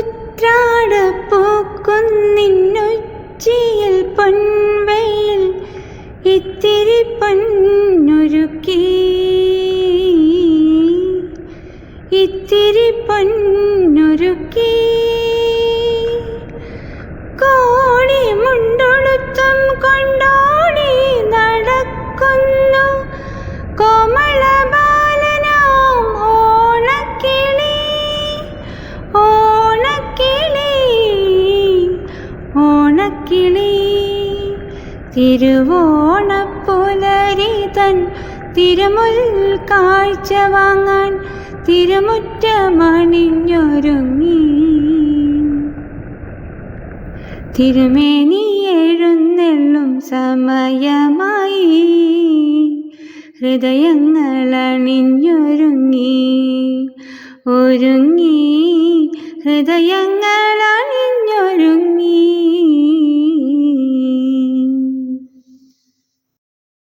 ഉത്രാടപ്പൂക്കുന്നിന്നുച്ചിയിൽ പൊൻവെയിൽ ഇത്തിരി പൊന്നൊരുക്കി. ഇത്തിരി പൊന്നൊരുക്കി തിരുവോണപ്പുലരി തൻ തിരുമുൽ കാഴ്ച വാങ്ങാൻ തിരുമുറ്റമണിഞ്ഞൊരുങ്ങി. തിരുമേനി എഴുന്നെള്ളും സമയമായി ഹൃദയങ്ങൾ അണിഞ്ഞൊരുങ്ങി ഒരുങ്ങി ഹൃദയങ്ങൾ അണിഞ്ഞൊരുങ്ങി